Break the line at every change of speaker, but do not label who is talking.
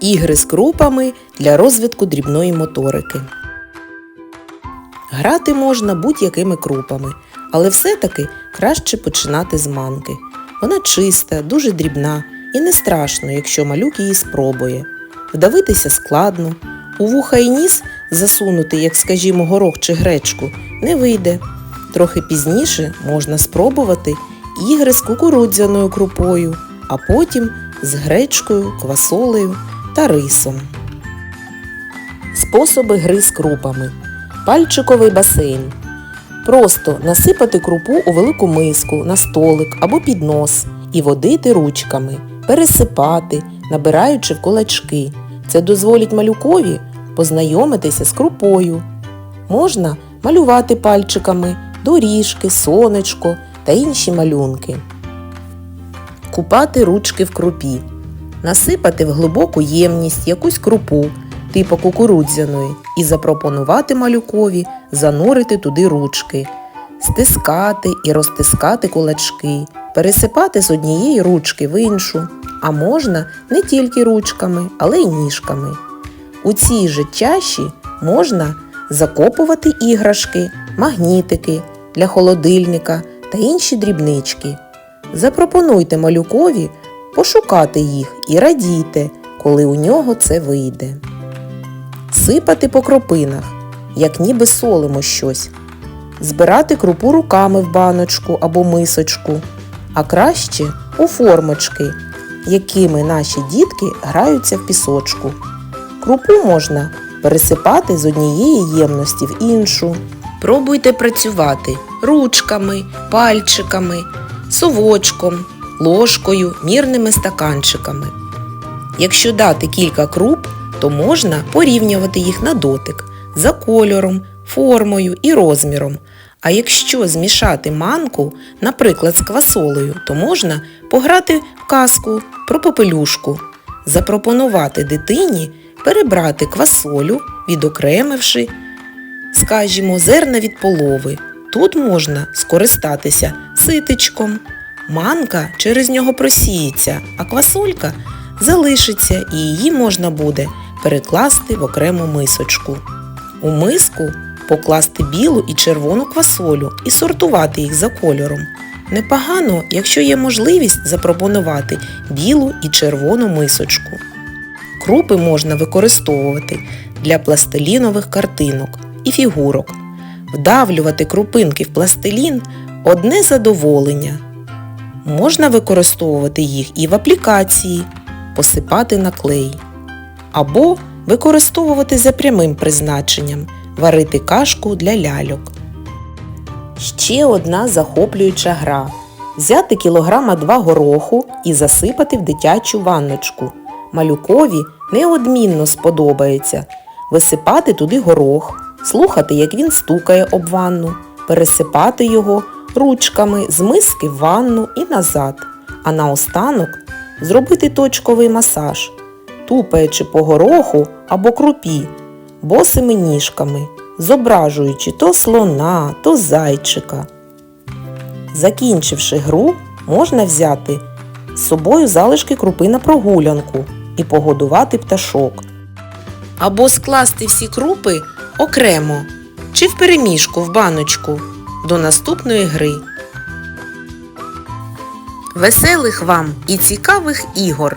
Ігри з крупами для розвитку дрібної моторики. Грати можна будь-якими крупами, але все-таки краще починати з манки. Вона чиста, дуже дрібна і не страшно, якщо малюк її спробує. Вдавитися складно, у вуха і ніс засунути, як скажімо, горох чи гречку, не вийде. Трохи пізніше можна спробувати ігри з кукурудзяною крупою, а потім з гречкою, квасолею та рисом. Способи гри з крупами. Пальчиковий басейн. Просто насипати крупу у велику миску, на столик або піднос і водити ручками, пересипати, набираючи в кулачки. Це дозволить малюкові познайомитися з крупою. Можна малювати пальчиками доріжки, сонечко та інші малюнки. Купати ручки в крупі. Насипати в глибоку ємність якусь крупу, типу кукурудзяної, і запропонувати малюкові занурити туди ручки, стискати і розтискати кулачки, пересипати з однієї ручки в іншу, а можна не тільки ручками, але й ніжками. У цій же чаші можна закопувати іграшки, магнітики для холодильника та інші дрібнички. Запропонуйте малюкові пошукати їх і радійте, коли у нього це вийде. Сипати по кропинах, як ніби солимо щось. Збирати крупу руками в баночку або мисочку, а краще у формочки, якими наші дітки граються в пісочку. Крупу можна пересипати з однієї ємності в іншу. Пробуйте працювати ручками, пальчиками, совочком, ложкою, мірними стаканчиками. Якщо дати кілька круп, то можна порівнювати їх на дотик за кольором, формою і розміром. А якщо змішати манку, наприклад, з квасолею, то можна пограти в казку про попелюшку, запропонувати дитині перебрати квасолю, відокремивши, скажімо, зерна від полови. Тут можна скористатися ситечком. Манка через нього просіється, а квасолька залишиться і її можна буде перекласти в окрему мисочку. У миску покласти білу і червону квасолю і сортувати їх за кольором. Непогано, якщо є можливість запропонувати білу і червону мисочку. Крупи можна використовувати для пластилінових картинок і фігурок. Вдавлювати крупинки в пластилін одне задоволення. Можна використовувати їх і в аплікації, посипати на клей. Або використовувати за прямим призначенням варити кашку для ляльок. Ще одна захоплююча гра. Взяти кілограма два гороху і засипати в дитячу ванночку. Малюкові неодмінно сподобається висипати туди горох, слухати, як він стукає об ванну, пересипати його ручками з миски в ванну і назад, а наостанок зробити точковий масаж, тупаючи по гороху або крупі, босими ніжками, зображуючи то слона, то зайчика. Закінчивши гру, можна взяти з собою залишки крупи на прогулянку і погодувати пташок. Або скласти всі крупи окремо чи в переміжку в баночку до наступної гри. Веселих вам і цікавих ігор!